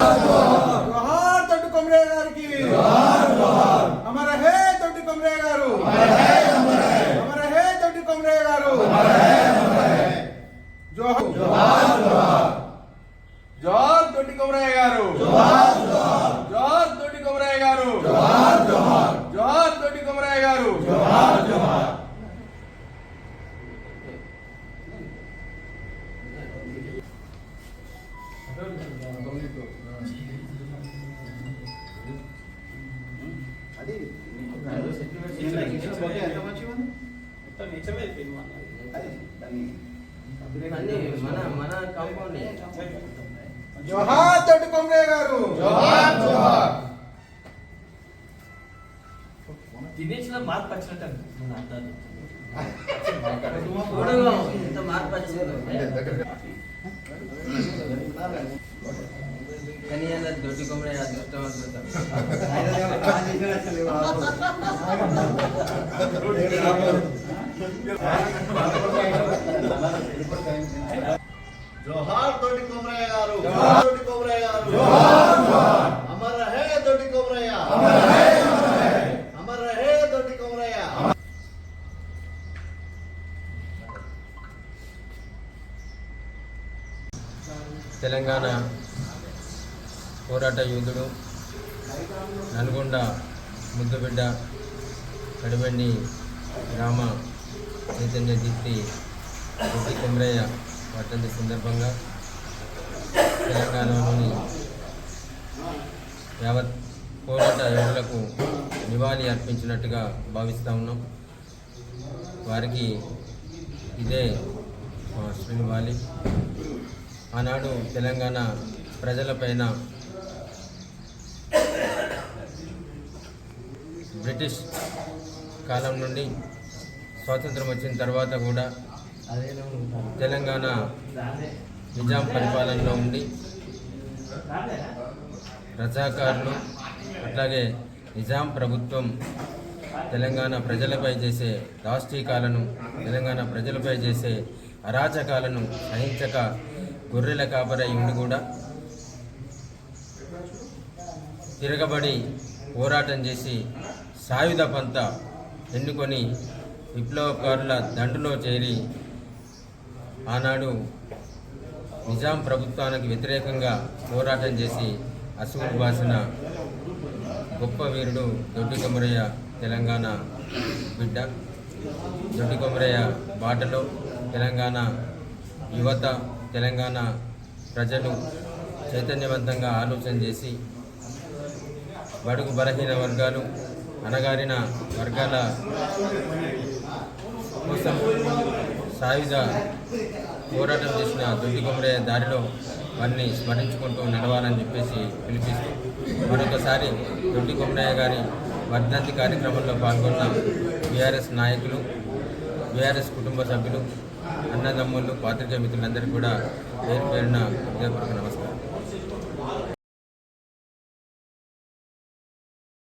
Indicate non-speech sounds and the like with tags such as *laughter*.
జోహార్ తొట్టి కొమరయ్య గారికి హే తొట్టి కొమరయ్య గారు అమర హే తొట్టి కొమరయ్య గారు జోహార్ జోహార్ తొట్టి కొమరయ్య గారు జోహార్ తొట్టి కొమరయ్య గారు జోహార్ తొట్టి కొమరయ్య గారు అన్ని మన మన కాంపౌండ్ జోహార్ తొట్టి కొమరయ్య గారు దినేష్లో మార్పు వచ్చినట్టు మన అర్థాలు. *laughs* చూడగా ఎంత మార్పు వచ్చిందో. అలా దొడ్డి కొమ్మడే అదృష్టవంతులు జోహార్ తోటి కొమరయ్య గారు. తోటి కొమరయ్య గారు. అమర్ రహే తోటి కొమరయ్య. అమర్ రహే తోటి కొమరయ్య. తెలంగాణ పోరాట యోధుడు నల్గొండ ముద్దుబిడ్డ కడిబండి గ్రామ చైతన్య దీప్తి రెడ్డి కొమరయ్య వర్ధంతి సందర్భంగా తెలంగాణలోని యావత్ పోరాట యోధులకు నివాళి అర్పించినట్టుగా భావిస్తూ ఉన్నాం. వారికి ఇదే శ్రీనివాలి. ఆనాడు తెలంగాణ ప్రజలపైన బ్రిటిష్ కాలం నుండి స్వాతంత్రం వచ్చిన తర్వాత కూడా తెలంగాణ నిజాం పరిపాలనలో ఉండి రజాకారులు అట్లాగే నిజాం ప్రభుత్వం తెలంగాణ ప్రజలపై చేసే దాష్టీకాలను తెలంగాణ ప్రజలపై చేసే అరాచకాలను సహించక గొర్రెల కాపరై ఉండి కూడా తిరగబడి పోరాటం చేసి సాయుధ పంత ఎన్నుకొని విప్లవకారుల దండులో చేరి ఆనాడు నిజాం ప్రభుత్వానికి వ్యతిరేకంగా పోరాటం చేసి అసువులు బాసిన గొప్ప వీరుడు దొడ్డి కొమరయ్య తెలంగాణ బిడ్డ దొడ్డి కొమరయ్య బాటలో తెలంగాణ యువత తెలంగాణ ప్రజలు చైతన్యవంతంగా ఆలోచన చేసి బడుగు బలహీన వర్గాలు అణగారిన వర్గాల కోసం సాయుధ పోరాటం చేసిన దొడ్డి కొమరయ్య దారిలో వారిని స్మరించుకుంటూ నడవాలని చెప్పేసి పిలిపిస్తూ మరొకసారి దొడ్డి కొమరయ్య గారి వర్ధంతి కార్యక్రమంలో పాల్గొన్న బీఆర్ఎస్ నాయకులు బీఆర్ఎస్ కుటుంబ సభ్యులు అన్నదమ్ములు పాత్రికేయ మిత్రులందరికీ కూడా పేరు పేరున హృదయపూర్వక నమస్కారం.